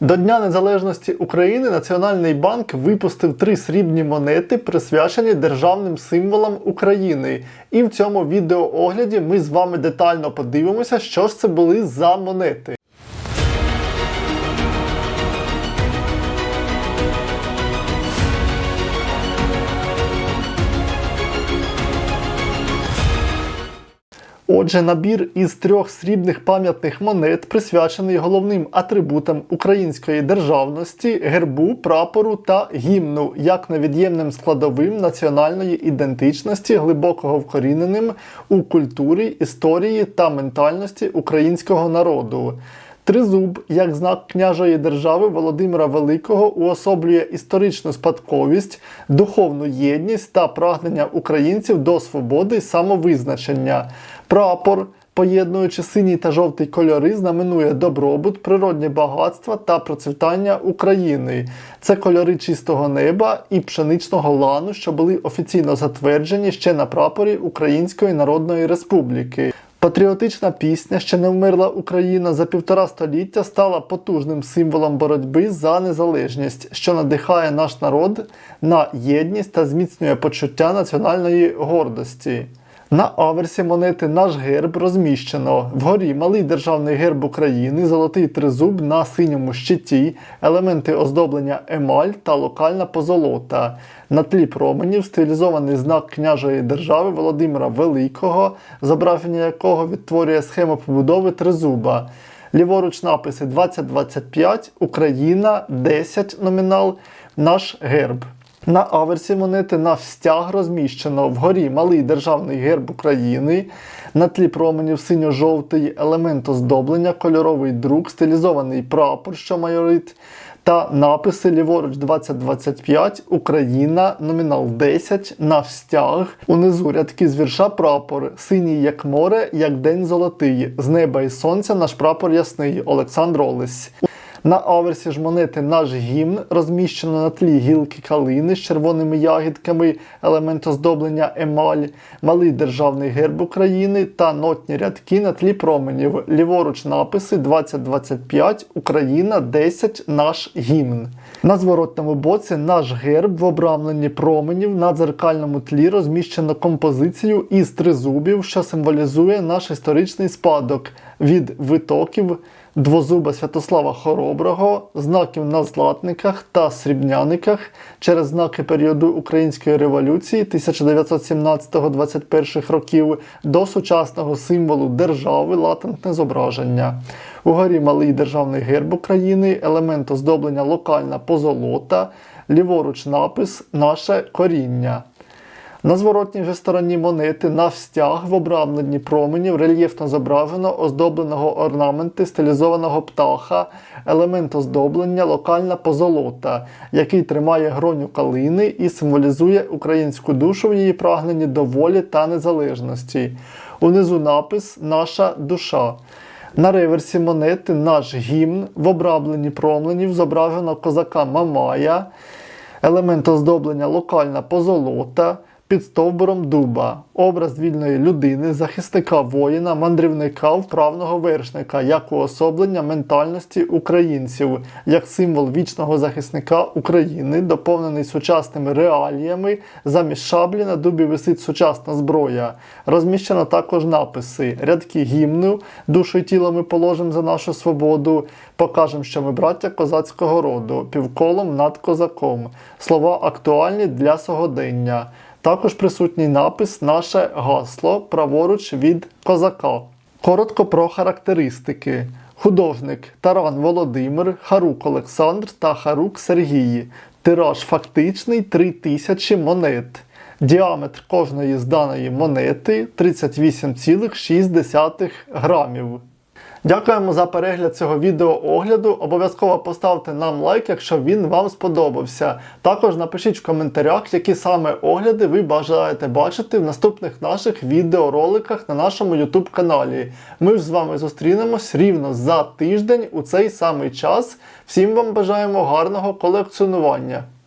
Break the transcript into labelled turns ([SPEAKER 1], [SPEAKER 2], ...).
[SPEAKER 1] До Дня Незалежності України Національний банк випустив три срібні монети, присвячені державним символам України. І в цьому відеоогляді ми з вами детально подивимося, що ж це були за монети. Отже, набір із трьох срібних пам'ятних монет присвячений головним атрибутам української державності, гербу, прапору та гімну, як невід'ємним складовим національної ідентичності, глибокого вкоріненим у культурі, історії та ментальності українського народу. Тризуб, як знак княжої держави Володимира Великого, уособлює історичну спадковість, духовну єдність та прагнення українців до свободи й самовизначення. Прапор, поєднуючи синій та жовтий кольори, знаменує добробут, природні багатства та процвітання України. Це кольори чистого неба і пшеничного лану, що були офіційно затверджені ще на прапорі Української Народної Республіки. Патріотична пісня що не вмерла Україна за півтора століття стала потужним символом боротьби за незалежність, що надихає наш народ на єдність та зміцнює почуття національної гордості. На аверсі монети наш герб розміщено вгорі малий державний герб України, золотий тризуб на синьому щиті, елементи оздоблення емаль та локальна позолота. На тлі променів стилізований знак княжої держави Володимира Великого, зображення якого відтворює схему побудови тризуба. Ліворуч написи 2025, Україна, 10 номінал, наш герб. На аверсі монети на стяг розміщено вгорі малий державний герб України, на тлі променів синьо-жовтий елемент оздоблення, кольоровий друк, стилізований прапор, що майорить, та написи ліворуч 2025, Україна, номінал 10, на. Унизу рядки з вірша прапор, синій як море, як день золотий, з неба і сонця наш прапор ясний, Олександр Олесь. На аверсі ж монети наш гімн розміщено на тлі гілки калини з червоними ягідками, елемент оздоблення емаль, малий державний герб України та нотні рядки на тлі променів. Ліворуч написи 2025 Україна 10 наш гімн. На зворотному боці наш герб в обрамленні променів на дзеркальному тлі розміщено композицію із тризубів, що символізує наш історичний спадок від витоків двозуба Святослава Хороброго, знаків на златниках та срібняниках через знаки періоду Української революції 1917-21 років до сучасного символу держави латентне зображення. Угорі малий державний герб України, елемент оздоблення локальна позолота, ліворуч напис Наше коріння. На зворотній же стороні монети на стяг в обрамленні променів рельєфно зображено оздобленого орнаменти стилізованого птаха, елемент оздоблення локальна позолота, який тримає гроню калини і символізує українську душу в її прагненні до волі та незалежності. Унизу напис Наша душа. На реверсі монети наш гімн в обрамленні променів зображено козака Мамая, елемент оздоблення локальна позолота під стовбуром дуба, образ вільної людини, захисника воїна, мандрівника, вправного вершника, як уособлення ментальності українців, як символ вічного захисника України, доповнений сучасними реаліями. Замість шаблі на дубі висить сучасна зброя. Розміщено також написи: рядки гімну, душу і тіло ми положимо за нашу свободу. Покажемо, що ми браття козацького роду, півколом над козаком. Слова актуальні для сьогодення. Також присутній напис Наше гасло праворуч від козака. Коротко про характеристики. Художник Таран Володимир, Харук Олександр та Харук Сергій. Тираж фактичний 3000 монет. Діаметр кожної з даної монети 38,6 грамів. Дякуємо за перегляд цього відеоогляду. Обов'язково поставте нам лайк, якщо він вам сподобався. Також напишіть в коментарях, які саме огляди ви бажаєте бачити в наступних наших відеороликах на нашому YouTube каналі. Ми ж з вами зустрінемось рівно за тиждень у цей самий час. Всім вам бажаємо гарного колекціонування!